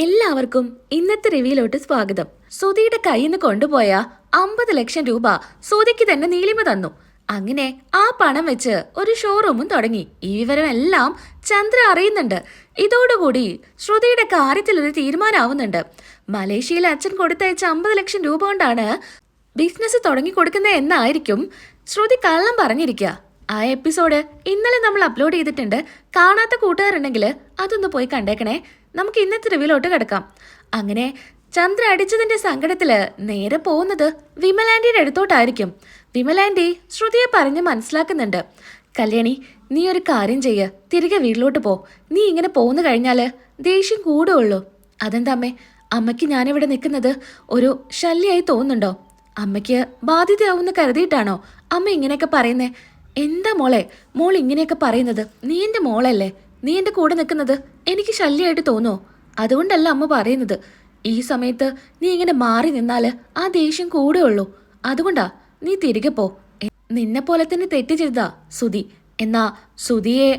എല്ലാവർക്കും ഇന്നത്തെ റിവ്യൂലോട്ട് സ്വാഗതം. സുധിയുടെ കയ്യിൽ നിന്ന് കൊണ്ടുപോയ അമ്പത് ലക്ഷം രൂപ സുധിക്ക് തന്നെ നീലിമ തന്നു. അങ്ങനെ ആ പണം വെച്ച് ഒരു ഷോറൂമും തുടങ്ങി. ഈ വിവരം എല്ലാം ചന്ദ്ര അറിയുന്നുണ്ട്. ഇതോടുകൂടി ശ്രുതിയുടെ കാര്യത്തിൽ ഒരു തീരുമാനമാവുന്നുണ്ട് മലേഷ്യയിൽ അച്ഛൻ കൊടുത്തയച്ച അമ്പത് ലക്ഷം രൂപ കൊണ്ടാണ് ബിസിനസ് തുടങ്ങി കൊടുക്കുന്നത് എന്നായിരിക്കും ശ്രുതി കള്ളം പറഞ്ഞിരിക്കുക. ആ എപ്പിസോഡ് ഇന്നലെ നമ്മൾ അപ്ലോഡ് ചെയ്തിട്ടുണ്ട്. കാണാത്ത കൂട്ടുകാരുണ്ടെങ്കിൽ അതൊന്ന് പോയി കണ്ടേക്കണേ. നമുക്ക് ഇന്നത്തെ റിവ്യൂലോട്ട് കിടക്കാം. അങ്ങനെ ചന്ദ്ര അടിച്ചതിന്റെ സങ്കടത്തിൽ നേരെ പോകുന്നത് വിമലാൻഡിയുടെ അടുത്തോട്ടായിരിക്കും. വിമലാൻഡി ശ്രുതിയെ പറഞ്ഞ് മനസ്സിലാക്കുന്നുണ്ട്. കല്യാണി നീ ഒരു കാര്യം ചെയ്യ്. തിരികെ വീട്ടിലോട്ട് പോ. നീ ഇങ്ങനെ പോന്നു കഴിഞ്ഞാൽ ദേഷ്യം കൂടുള്ളൂ അതെന്താ അമ്മേ? അമ്മയ്ക്ക് ഞാനിവിടെ നിൽക്കുന്നത് ഒരു ശല്യമായി തോന്നുന്നുണ്ടോ? അമ്മയ്ക്ക് ബാധ്യതയാവുമെന്ന് കരുതിയിട്ടാണോ അമ്മ ഇങ്ങനെയൊക്കെ പറയുന്നേ? എന്താ മോളെ? മോൾ ഇങ്ങനെയൊക്കെ പറയുന്നത്. നീ എന്റെ മോളല്ലേ? നീ എന്റെ കൂടെ നിൽക്കുന്നത് എനിക്ക് ശല്യമായിട്ട് തോന്നോ അതുകൊണ്ടല്ല അമ്മ പറയുന്നത്. ഈ സമയത്ത് നീ ഇങ്ങനെ മാറി നിന്നാൽ ആ ദേഷ്യം കൂടുകയുള്ളൂ അതുകൊണ്ടാ നീ തിരികെ പോ. നിന്നെ പോലെ തന്നെ തെറ്റ് ചെയ്താ സുധി. എന്നാ സുധിയെ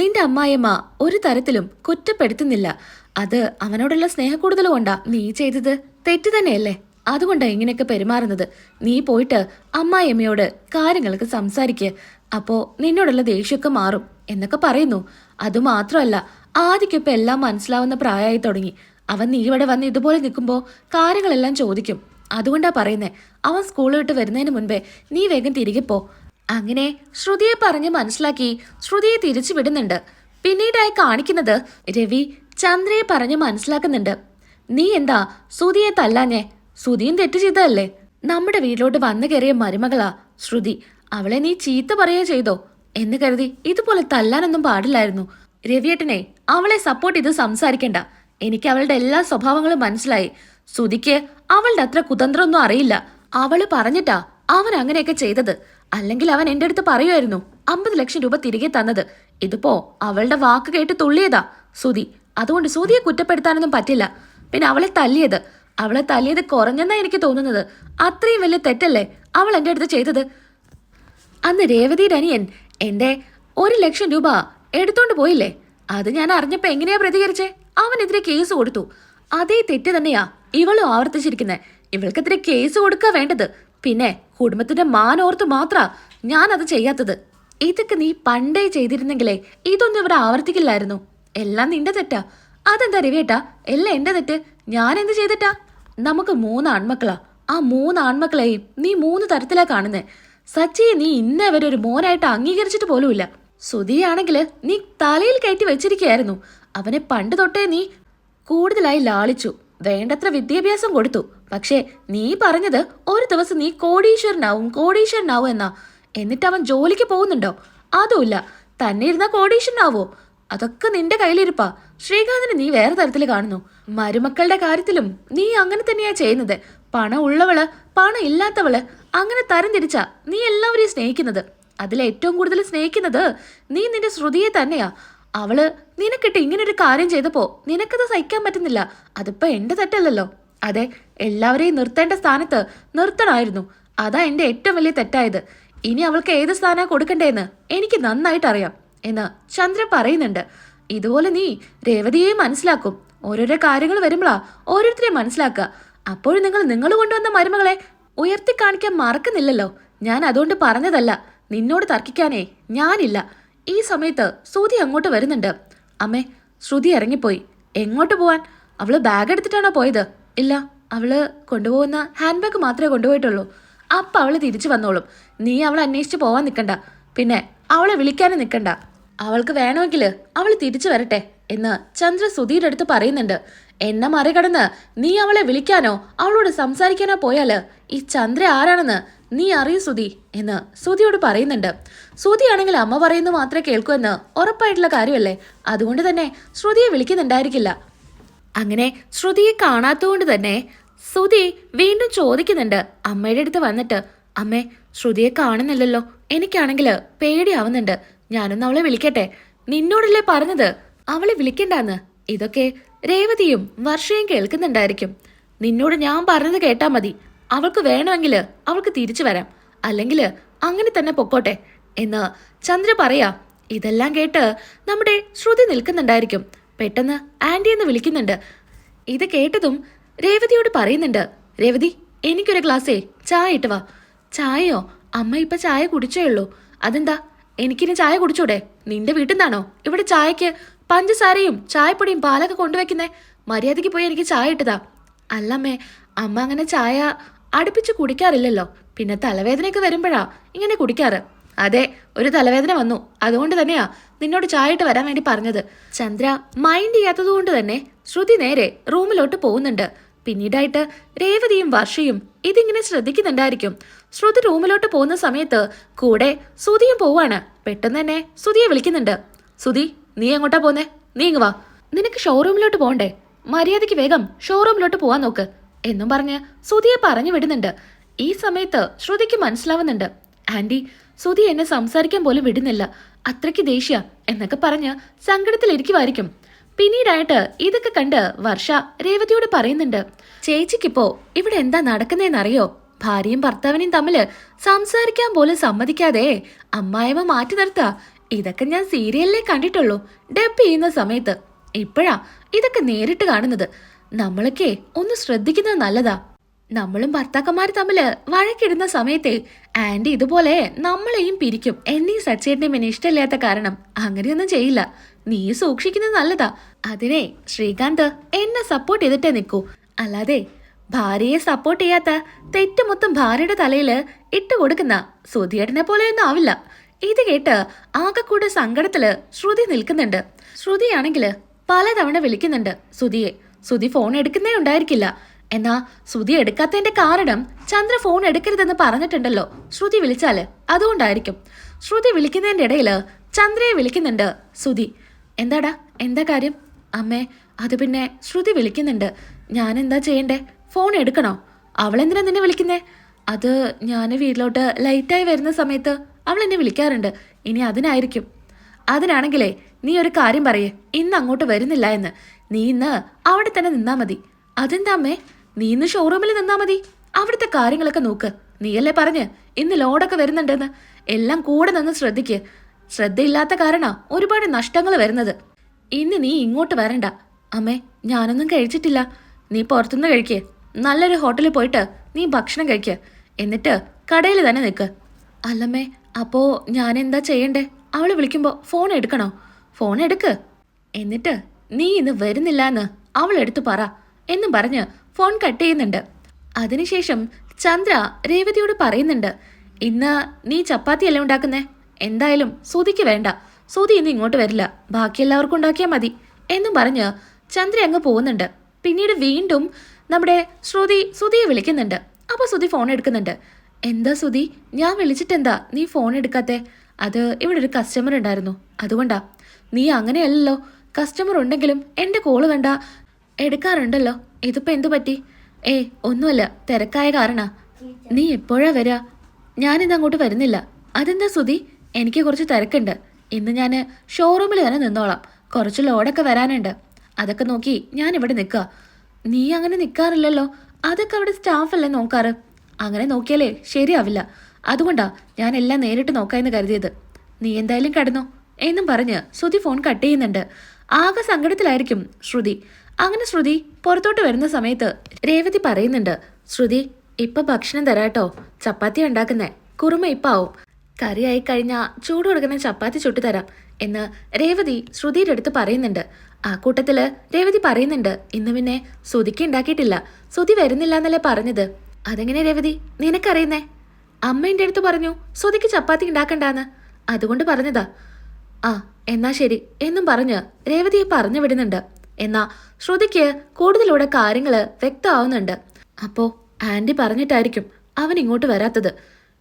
നിന്റെ അമ്മായിയമ്മ ഒരു തരത്തിലും കുറ്റപ്പെടുത്തുന്നില്ല. അത് അവനോടുള്ള സ്നേഹക്കൂടുതൽ കൊണ്ടാ നീ ചെയ്തത്. തെറ്റ് തന്നെയല്ലേ? അതുകൊണ്ടാ ഇങ്ങനെയൊക്കെ പെരുമാറുന്നത്. നീ പോയിട്ട് അമ്മായിയമ്മയോട് കാര്യങ്ങൾക്ക് സംസാരിക്കുക അപ്പോ നിന്നോടുള്ള ദേഷ്യമൊക്കെ മാറും എന്നൊക്കെ പറയുന്നു. അതുമാത്രമല്ല ആദ്യക്കിപ്പോ എല്ലാം മനസ്സിലാവുന്ന പ്രായമായി തുടങ്ങി. അവൻ നീ ഇവിടെ വന്ന് ഇതുപോലെ നിൽക്കുമ്പോൾ കാര്യങ്ങളെല്ലാം ചോദിക്കും. അതുകൊണ്ടാ പറയുന്നേ അവൻ സ്കൂൾ വിട്ട് വരുന്നതിന് മുൻപേ നീ വേഗം തിരികെ പോ. അങ്ങനെ ശ്രുതിയെ പറഞ്ഞ് മനസ്സിലാക്കി ശ്രുതിയെ തിരിച്ചു വിടുന്നുണ്ട്. പിന്നീടായി കാണിക്കുന്നത് രവി ചന്ദ്രയെ പറഞ്ഞ് മനസ്സിലാക്കുന്നുണ്ട്. നീ എന്താ ശ്രുതിയെ തല്ലാഞ്ഞേ? ശ്രുതിയും തെറ്റ് ചെയ്തതല്ലേ? നമ്മുടെ വീട്ടിലോട്ട് വന്നു കയറിയ മരുമകളാ ശ്രുതി. അവളെ നീ ചീത്ത പറയുക ചെയ്തോ? എന്ന് കരുതി ഇതുപോലെ തല്ലാനൊന്നും പാടില്ലായിരുന്നു. രവിയേട്ടനെ അവളെ സപ്പോർട്ട് ചെയ്ത് സംസാരിക്കണ്ട. എനിക്ക് അവളുടെ എല്ലാ സ്വഭാവങ്ങളും മനസ്സിലായി. സുധിക്ക് അവളുടെ അത്ര കുതന്ത്രമൊന്നും അറിയില്ല. അവൾ പറഞ്ഞിട്ടാ അവൻ അങ്ങനെയൊക്കെ ചെയ്തത്. അല്ലെങ്കിൽ അവൻ എന്റെ അടുത്ത് പറയുമായിരുന്നു അമ്പത് ലക്ഷം രൂപ തിരികെ തന്നത്. ഇതിപ്പോ അവളുടെ വാക്ക് കേട്ട് തുള്ളിയതാ. സുധി അതുകൊണ്ട് സുധിയെ കുറ്റപ്പെടുത്താനൊന്നും പറ്റില്ല. പിന്നെ അവളെ തല്ലിയത്. അവളെ തല്ലിയത് കുറഞ്ഞെന്നാ എനിക്ക് തോന്നുന്നത്. അത്രയും വലിയ തെറ്റല്ലേ അവൾ എന്റെ അടുത്ത് ചെയ്തത്? അന്ന് രേവതിയുടെ അനിയൻ എന്റെ ഒരു ലക്ഷം രൂപ എടുത്തോണ്ട് പോയില്ലേ? അത് ഞാൻ അറിഞ്ഞപ്പോ എങ്ങനെയാ പ്രതികരിച്ചേ? അവനെതിരെ കേസ് കൊടുത്തു. അതേ തെറ്റ് തന്നെയാ ഇവളും ആവർത്തിച്ചിരിക്കുന്നെ. ഇവൾക്കെതിരെ കേസ് കൊടുക്കുക വേണ്ടത്. പിന്നെ കുടുംബത്തിന്റെ മാനോർത്ത് മാത്രാ ഞാൻ അത് ചെയ്യാത്തത്. ഇതൊക്കെ നീ പണ്ടേ ചെയ്തിരുന്നെങ്കിലേ ഇതൊന്നും ഇവിടെ ആവർത്തിക്കില്ലായിരുന്നു. എല്ലാം നിന്റെ തെറ്റാ. അതെന്താ രവിയേട്ടാ? എല്ലാം എന്റെ തെറ്റ്. ഞാൻ എന്ത് ചെയ്തിട്ടാ? നമുക്ക് മൂന്ന് ആൺമക്കളാ. ആ മൂന്ന് ആൺമക്കളെയും നീ മൂന്ന് തരത്തിലാ കാണുന്നേ. സച്ചിയെ നീ ഇന്നേ വരെ ഒരു മോനായിട്ട് അംഗീകരിച്ചിട്ട് പോലുമില്ല. സുധിയാണെങ്കിൽ നീ തലയിൽ കയറ്റി വെച്ചിരിക്കുകയായിരുന്നു. അവനെ പണ്ട് തൊട്ടേ നീ കൂടുതലായി ലാളിച്ചു. വേണ്ടത്ര വിദ്യാഭ്യാസം കൊടുത്തു. പക്ഷേ നീ പറഞ്ഞത് ഒരു ദിവസം നീ കോടീശ്വരനാവും കോടീശ്വരനാവും എന്നാ. എന്നിട്ട് അവൻ ജോലിക്ക് പോകുന്നുണ്ടോ? അതുമില്ല. തന്നെ ഇരുന്ന കോടീശ്വരനാവോ? അതൊക്കെ നിന്റെ കയ്യിലിരിപ്പാ. ശ്രീകാന്തിനെ നീ വേറെ തരത്തിൽ കാണുന്നു. മരുമക്കളുടെ കാര്യത്തിലും നീ അങ്ങനെ തന്നെയാ ചെയ്യുന്നത്. പണം ഉള്ളവൾ പണം ഇല്ലാത്തവൾ. അങ്ങനെ തരം തിരിച്ചാ നീ എല്ലാവരെയും സ്നേഹിക്കുന്നത്. അതിൽ ഏറ്റവും കൂടുതൽ സ്നേഹിക്കുന്നത് നീ നിന്റെ ശ്രുതിയെ തന്നെയാ. അവൾ നിനക്കിട്ട് ഇങ്ങനെ ഒരു കാര്യം ചെയ്തപ്പോ നിനക്കത് സഹിക്കാൻ പറ്റുന്നില്ല. അതിപ്പോ എന്റെ തെറ്റല്ലല്ലോ. അതെ എല്ലാവരെയും നിർത്തേണ്ട സ്ഥാനത്ത് നിർത്തണമായിരുന്നു അതാ എന്റെ ഏറ്റവും വലിയ തെറ്റായത്. ഇനി അവൾക്ക് ഏത് സ്ഥാനാ കൊടുക്കണ്ടേന്ന് എനിക്ക് നന്നായിട്ട് അറിയാം എന്ന് ചന്ദ്രൻ പറയുന്നുണ്ട്. ഇതുപോലെ നീ രേവതിയെ മനസ്സിലാക്കും. ഓരോരോ കാര്യങ്ങൾ വരുമ്പോളാ ഓരോരുത്തരെയും മനസ്സിലാക്കുക. അപ്പോഴും നിങ്ങൾ നിങ്ങൾ കൊണ്ടുവന്ന മരുമകളെ ഉയർത്തി കാണിക്കാൻ മറക്കുന്നില്ലല്ലോ. ഞാൻ അതുകൊണ്ട് പറഞ്ഞതല്ല. നിന്നോട് തർക്കിക്കാനേ ഞാനില്ല. ഈ സമയത്ത് ശ്രുതി അങ്ങോട്ട് വരുന്നുണ്ട്. അമ്മേ ശ്രുതി ഇറങ്ങിപ്പോയി. എങ്ങോട്ട് പോവാൻ? അവൾ ബാഗ് എടുത്തിട്ടാണോ പോയത്? ഇല്ല അവൾ കൊണ്ടുപോകുന്ന ഹാൻഡ് ബാഗ് മാത്രമേ കൊണ്ടുപോയിട്ടുള്ളൂ. അപ്പൊ അവൾ തിരിച്ചു വന്നോളും. നീ അവളെ അന്വേഷിച്ച് പോവാൻ നിൽക്കണ്ട. പിന്നെ അവളെ വിളിക്കാനും നിൽക്കണ്ട. അവൾക്ക് വേണമെങ്കിൽ അവൾ തിരിച്ചു വരട്ടെ എന്ന് ചന്ദ്ര സുധീരുടെ അടുത്ത് പറയുന്നുണ്ട്. എന്നെ മറികടന്ന്? നീ അവളെ വിളിക്കാനോ? അവളോട് സംസാരിക്കാനോ പോയാൽ? ഈ ചന്ദ്ര ആരാണെന്ന് നീ അറിയൂ സുതി എന്ന് സുതിയോട് പറയുന്നുണ്ട്. സുതിയാണെങ്കിൽ അമ്മ പറയുന്നത് മാത്രമേ കേൾക്കൂ എന്ന് ഉറപ്പായിട്ടുള്ള കാര്യമല്ലേ? അതുകൊണ്ട് തന്നെ ശ്രുതിയെ വിളിക്കുന്നുണ്ടായിരിക്കില്ല. അങ്ങനെ ശ്രുതിയെ കാണാത്തതുകൊണ്ട് തന്നെ സുതി വീണ്ടും ചോദിക്കുന്നുണ്ട്. അമ്മയുടെ അടുത്ത് വന്നിട്ട് അമ്മേ ശ്രുതിയെ കാണുന്നില്ലല്ലോ. എനിക്കാണെങ്കിൽ പേടിയാവുന്നുണ്ട്. ഞാനൊന്ന് അവളെ വിളിക്കട്ടെ? നിന്നോടല്ലേ പറഞ്ഞത്? അവളെ വിളിക്കണ്ടെന്ന്? ഇതൊക്കെ രേവതിയും വർഷയും കേൾക്കുന്നുണ്ടായിരിക്കും. നിന്നോട് ഞാൻ പറഞ്ഞത് കേട്ടാ മതി. അവൾക്ക് വേണമെങ്കിൽ അവൾക്ക് തിരിച്ചു വരാം. അല്ലെങ്കിൽ അങ്ങനെ തന്നെ പൊക്കോട്ടെ എന്ന് ചന്ദ്ര പറയാ. ഇതെല്ലാം കേട്ട് നമ്മുടെ ശ്രുതി നിൽക്കുന്നുണ്ടായിരിക്കും. പെട്ടെന്ന് ആന്റി എന്ന് വിളിക്കുന്നുണ്ട്. ഇത് കേട്ടതും രേവതിയോട് പറയുന്നുണ്ട്. രേവതി എനിക്കൊരു ഗ്ലാസ്സേ ചായ ഇട്ട് വാ. ചായയോ? അമ്മ ഇപ്പൊ ചായ കുടിച്ചേ ഉള്ളൂ. അതെന്താ? എനിക്കിനി ചായ കുടിച്ചൂടെ? നിന്റെ വീട്ടിൽ നിന്നാണോ? ഇവിടെ ചായക്ക് പഞ്ചസാരയും ചായപ്പൊടിയും പാലൊക്കെ കൊണ്ടുവയ്ക്കുന്നേ. മര്യാദയ്ക്ക് പോയി എനിക്ക് ചായ ഇട്ടതാ. അല്ലമ്മേ അമ്മ അങ്ങനെ ചായ അടുപ്പിച്ച് കുടിക്കാറില്ലല്ലോ. പിന്നെ തലവേദനയൊക്കെ വരുമ്പോഴാ ഇങ്ങനെ കുടിക്കാറ്. അതെ ഒരു തലവേദന വന്നു. അതുകൊണ്ട് തന്നെയാ നിന്നോട് ചായ ഇട്ട് വരാൻ വേണ്ടി പറഞ്ഞത്. ചന്ദ്ര മൈൻഡ് ചെയ്യാത്തതുകൊണ്ട് തന്നെ ശ്രുതി നേരെ റൂമിലോട്ട് പോകുന്നുണ്ട്. പിന്നീടായിട്ട് രേവതിയും വർഷയും ഇതിങ്ങനെ ശ്രദ്ധിക്കുന്നുണ്ടായിരിക്കും. ശ്രുതി റൂമിലോട്ട് പോകുന്ന സമയത്ത് കൂടെ സുതിയും പോവാണ്. പെട്ടെന്ന് തന്നെ സുതിയെ വിളിക്കുന്നുണ്ട്. സുതി നീ എങ്ങോട്ടാ പോന്നെ? നീ ഇങ്ങ് വാ. നിനക്ക് ഷോറൂമിലോട്ട് പോകണ്ടേ മര്യാദയ്ക്ക് വേഗം ഷോറൂമിലോട്ട് പോവാൻ നോക്ക്. എന്നും പറഞ്ഞ് സുതിയെ പറഞ്ഞു വിടുന്നുണ്ട്. ഈ സമയത്ത് ശ്രുതിക്ക് മനസ്സിലാവുന്നുണ്ട്. ആന്റി സുതി എന്നെ സംസാരിക്കാൻ പോലും വിടുന്നില്ല. അത്രയ്ക്ക് ദേഷ്യ എന്നൊക്കെ പറഞ്ഞ് സങ്കടത്തിലിരിക്കുമായിരിക്കും പിന്നീടായിട്ട് ഇതൊക്കെ കണ്ട് വർഷ രേവതിയോട് പറയുന്നുണ്ട്. ചേച്ചിക്കിപ്പോ ഇവിടെ എന്താ നടക്കുന്നതെന്നറിയോ ഭാര്യയും ഭർത്താവിനെയും തമ്മിൽ സംസാരിക്കാൻ പോലും സമ്മതിക്കാതെ അമ്മായിമ്മ മാറ്റി നിർത്താ. ഇതൊക്കെ ഞാൻ സീരിയലിലേ കണ്ടിട്ടുള്ളൂ. ഡബ് ചെയ്യുന്ന സമയത്ത്. ഇപ്പോഴാ ഇതൊക്കെ നേരിട്ട് കാണുന്നത്. നമ്മളൊക്കെ ഒന്ന് ശ്രദ്ധിക്കുന്നത് നല്ലതാ. നമ്മളും ഭർത്താക്കന്മാർ തമ്മിൽ വഴക്കിടുന്ന സമയത്തെ ആന്റി ഇതുപോലെ നമ്മളെയും പിരിക്കും. എന്നീ സച്ചേട്ടനെ എന്നെ ഇഷ്ടമില്ലാത്ത കാരണം അങ്ങനെയൊന്നും ചെയ്യില്ല. നീ സൂക്ഷിക്കുന്നത് നല്ലതാ. അതിനെ ശ്രീകാന്ത് എന്നെ സപ്പോർട്ട് ചെയ്തിട്ടേ നിൽക്കൂ. അല്ലാതെ ഭാര്യയെ സപ്പോർട്ട് ചെയ്യാത്ത തെറ്റ് മൊത്തം ഭാര്യയുടെ തലയിൽ ഇട്ട് കൊടുക്കുന്ന ശ്രുതിയേട്ടനെ പോലെയൊന്നും ആവില്ല. ഇത് കേട്ട് ആകെ കൂടെ സങ്കടത്തിൽ ശ്രുതി നിൽക്കുന്നുണ്ട്. ശ്രുതിയാണെങ്കിൽ പലതവണ വിളിക്കുന്നുണ്ട്. സുധിയെ സുധി ഫോൺ എടുക്കുന്നേ ഉണ്ടായിരിക്കില്ല. എന്നാ ശ്രുതി എടുക്കാത്തതിന്റെ കാരണം ചന്ദ്ര ഫോൺ എടുക്കരുതെന്ന് പറഞ്ഞിട്ടുണ്ടല്ലോ. ശ്രുതി വിളിച്ചാൽ അതുകൊണ്ടായിരിക്കും. ശ്രുതി വിളിക്കുന്നതിന്റെ ഇടയിൽ ചന്ദ്രയെ വിളിക്കുന്നുണ്ട് സുധി. എന്താടാ? എന്താ കാര്യം? അമ്മേ അത് പിന്നെ ശ്രുതി വിളിക്കുന്നുണ്ട്. ഞാൻ എന്താ ചെയ്യണ്ടേ? ഫോൺ എടുക്കണോ? അവളെന്തിനാ നിന്നെ വിളിക്കുന്നേ? അത് ഞാൻ വീട്ടിലോട്ട് ലൈറ്റായി വരുന്ന സമയത്ത് അവൾ എന്നെ വിളിക്കാറുണ്ട്. ഇനി അതിനായിരിക്കും. അതിനാണെങ്കിലേ നീ ഒരു കാര്യം പറയേ. ഇന്ന് അങ്ങോട്ട് വരുന്നില്ല എന്ന്. നീ ഇന്ന് അവിടെ തന്നെ നിന്നാ മതി. അതെന്താ അമ്മേ? നീ ഇന്ന് ഷോറൂമിൽ നിന്നാ മതി. അവിടുത്തെ കാര്യങ്ങളൊക്കെ നോക്ക്. നീയല്ലേ പറഞ്ഞ്? ഇന്ന് ലോഡൊക്കെ വരുന്നുണ്ടെന്ന്. എല്ലാം കൂടെ നിന്ന് ശ്രദ്ധിക്ക്. ശ്രദ്ധയില്ലാത്ത കാരണ ഒരുപാട് നഷ്ടങ്ങൾ വരുന്നത്. ഇന്ന് നീ ഇങ്ങോട്ട് വരണ്ട. അമ്മേ ഞാനൊന്നും കഴിച്ചിട്ടില്ല. നീ പുറത്തുനിന്ന് കഴിക്കേ. നല്ലൊരു ഹോട്ടലിൽ പോയിട്ട് നീ ഭക്ഷണം കഴിക്ക്. എന്നിട്ട് കടയിൽ തന്നെ നിൽക്ക്. അല്ലമ്മേ അപ്പോ ഞാൻ എന്താ ചെയ്യണ്ടേ? അവൾ വിളിക്കുമ്പോ ഫോൺ എടുക്കണോ? ഫോൺ എടുക്ക്. എന്നിട്ട് നീ ഇന്ന് വരുന്നില്ല എന്ന് അവൾ എടുത്തു പറ എന്നും പറഞ്ഞ് ഫോൺ കട്ട് ചെയ്യുന്നുണ്ട്. അതിനുശേഷം ചന്ദ്ര രേവതിയോട് പറയുന്നുണ്ട് ഇന്ന് നീ ചപ്പാത്തിയല്ലേ ഉണ്ടാക്കുന്നേ? എന്തായാലും സുതിക്ക് വേണ്ട. സുതി ഇന്ന് ഇങ്ങോട്ട് വരില്ല. ബാക്കി എല്ലാവർക്കും ഉണ്ടാക്കിയാൽ മതി. എന്നും പറഞ്ഞ് ചന്ദ്ര അങ്ങ് പോകുന്നുണ്ട്. പിന്നീട് വീണ്ടും നമ്മുടെ ശ്രുതി സുതിയെ വിളിക്കുന്നുണ്ട്. അപ്പോൾ സുതി ഫോൺ എടുക്കുന്നുണ്ട്. എന്താ സുധി? ഞാൻ വിളിച്ചിട്ടെന്താ? നീ ഫോൺ എടുക്കാത്തെ? അത് ഇവിടെ ഒരു കസ്റ്റമർ ഉണ്ടായിരുന്നു. അതുകൊണ്ടാ. നീ അങ്ങനെയല്ലല്ലോ. കസ്റ്റമർ ഉണ്ടെങ്കിലും എന്റെ കോൾ കണ്ട എടുക്കാറുണ്ടല്ലോ. ഇതിപ്പോ എന്തു പറ്റി? ഏ ഒന്നുമല്ല. തിരക്കായ കാരണ. നീ എപ്പോഴാ വരാ? ഞാനിന്ന് അങ്ങോട്ട് വരുന്നില്ല. അതെന്താ സുധി? എനിക്ക് കുറച്ച് തിരക്കുണ്ട്. ഇന്ന് ഞാൻ ഷോറൂമിൽ തന്നെ നിന്നോളാം. കുറച്ച് ലോഡൊക്കെ വരാനുണ്ട്. അതൊക്കെ നോക്കി ഞാൻ ഇവിടെ നിൽക്കുക നീ അങ്ങനെ നിൽക്കാറില്ലല്ലോ അതൊക്കെ അവിടെ സ്റ്റാഫല്ലേ നോക്കാറ്? അങ്ങനെ നോക്കിയാലേ ശരിയാവില്ല. അതുകൊണ്ടാ ഞാൻ എല്ലാം നേരിട്ട് നോക്കാമെന്ന് കരുതിയത്. നീ എന്തായാലും കടന്നോ? എന്നും പറഞ്ഞ് ശ്രുതി ഫോൺ കട്ട് ചെയ്യുന്നുണ്ട്. ആകെ സങ്കടത്തിലായിരിക്കും ശ്രുതി. അങ്ങനെ ശ്രുതി പുറത്തോട്ട് വരുന്ന സമയത്ത് രേവതി പറയുന്നുണ്ട് ശ്രുതി ഇപ്പൊ ഭക്ഷണം തരാട്ടോ. ചപ്പാത്തി ഉണ്ടാക്കുന്നേ. കുറുമ ഇപ്പാവും. കറിയായി കഴിഞ്ഞാ ചൂട് കൊടുക്കുന്ന ചപ്പാത്തി ചുട്ടു തരാം. എന്ന് രേവതി ശ്രുതിയുടെ അടുത്ത് പറയുന്നുണ്ട്. ആ കൂട്ടത്തിൽ രേവതി പറയുന്നുണ്ട് ഇന്ന് പിന്നെ ശ്രുതിക്ക് ഉണ്ടാക്കിയിട്ടില്ല. ശ്രുതി വരുന്നില്ല എന്നല്ലേ പറഞ്ഞത്? അതെങ്ങനെ രവതി? നിനക്കറിയുന്നേ? അമ്മ അടുത്ത് പറഞ്ഞു സ്വതിക്ക് ചപ്പാത്തി ഉണ്ടാക്കണ്ടാന്ന്. അതുകൊണ്ട് പറഞ്ഞതാ. ആ എന്നാ ശരി. എന്നും പറഞ്ഞ് രേവതിയെ പറഞ്ഞു വിടുന്നുണ്ട്. എന്നാ ശ്രുതിക്ക് കൂടുതലൂടെ കാര്യങ്ങൾ വ്യക്തമാവുന്നുണ്ട്. അപ്പോ ആന്റി പറഞ്ഞിട്ടായിരിക്കും അവൻ ഇങ്ങോട്ട് വരാത്തത്.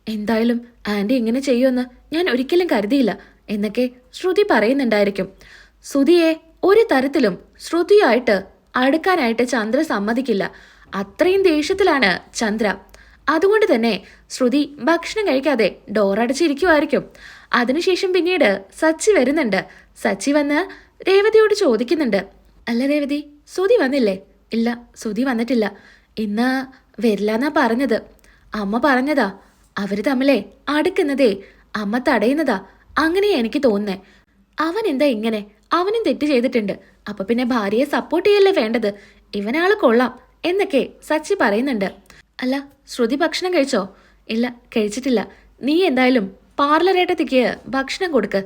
എന്തായാലും ആന്റി ഇങ്ങനെ ചെയ്യുമെന്ന് ഞാൻ ഒരിക്കലും കരുതിയില്ല എന്നൊക്കെ ശ്രുതി പറയുന്നുണ്ടായിരിക്കും. ശ്രുതിയെ ഒരു തരത്തിലും ശ്രുതിയായിട്ട് അടുക്കാനായിട്ട് ചന്ദ്ര സമ്മതിക്കില്ല. അത്രയും ദേഷ്യത്തിലാണ് ചന്ദ്ര. അതുകൊണ്ട് തന്നെ ശ്രുതി ഭക്ഷണം കഴിക്കാതെ ഡോറടച്ചിരിക്കുമായിരിക്കും അതിനുശേഷം പിന്നീട് സച്ചി വരുന്നുണ്ട്. സച്ചി വന്ന് രേവതിയോട് ചോദിക്കുന്നുണ്ട്. അല്ല രേവതി ശ്രുതി വന്നില്ലേ? ഇല്ല ശ്രുതി വന്നിട്ടില്ല. ഇന്ന് വരില്ലാന്നാ പറഞ്ഞത്. അമ്മ പറഞ്ഞതാ. അവർ തമ്മിലെ അടുക്കുന്നതേ. അമ്മ തടയുന്നതാ. അങ്ങനെ എനിക്ക് തോന്നുന്നേ. അവൻ എന്താ ഇങ്ങനെ? അവനും തെറ്റ് ചെയ്തിട്ടുണ്ട്. അപ്പൊ പിന്നെ ഭാര്യയെ സപ്പോർട്ട് ചെയ്യല്ലേ വേണ്ടത്? ഇവനാൾ കൊള്ളാം. എന്നൊക്കെ സച്ചി പറയുന്നുണ്ട്. അല്ല ശ്രുതി ഭക്ഷണം കഴിച്ചോ? ഇല്ല കഴിച്ചിട്ടില്ല. നീ എന്തായാലും പാർലറേട്ടത്തേക്ക് ഭക്ഷണം കൊടുക്ക്.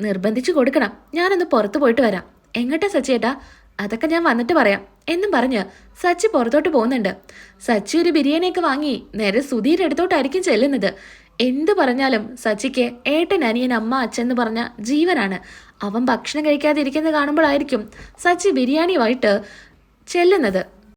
നിർബന്ധിച്ചു കൊടുക്കണം. ഞാനൊന്ന് പുറത്തു പോയിട്ട് വരാം. എങ്ങോട്ടാ സച്ചിയേട്ടാ? അതൊക്കെ ഞാൻ വന്നിട്ട് പറയാം. എന്നും പറഞ്ഞ് സച്ചി പുറത്തോട്ട് പോകുന്നുണ്ട്. സച്ചി ഒരു ബിരിയാണിയൊക്കെ വാങ്ങി നേരെ സുധീരുടെ അടുത്തോട്ടായിരിക്കും ചെല്ലുന്നത്. എന്ത് പറഞ്ഞാലും സച്ചിക്ക് ഏട്ടൻ അനിയൻ അമ്മ അച്ഛൻ എന്ന് പറഞ്ഞ ജീവനാണ്. അവൻ ഭക്ഷണം കഴിക്കാതിരിക്കുന്നത് കാണുമ്പോഴായിരിക്കും സച്ചി ബിരിയാണിയുമായിട്ട് ചെല്ലുന്നത്.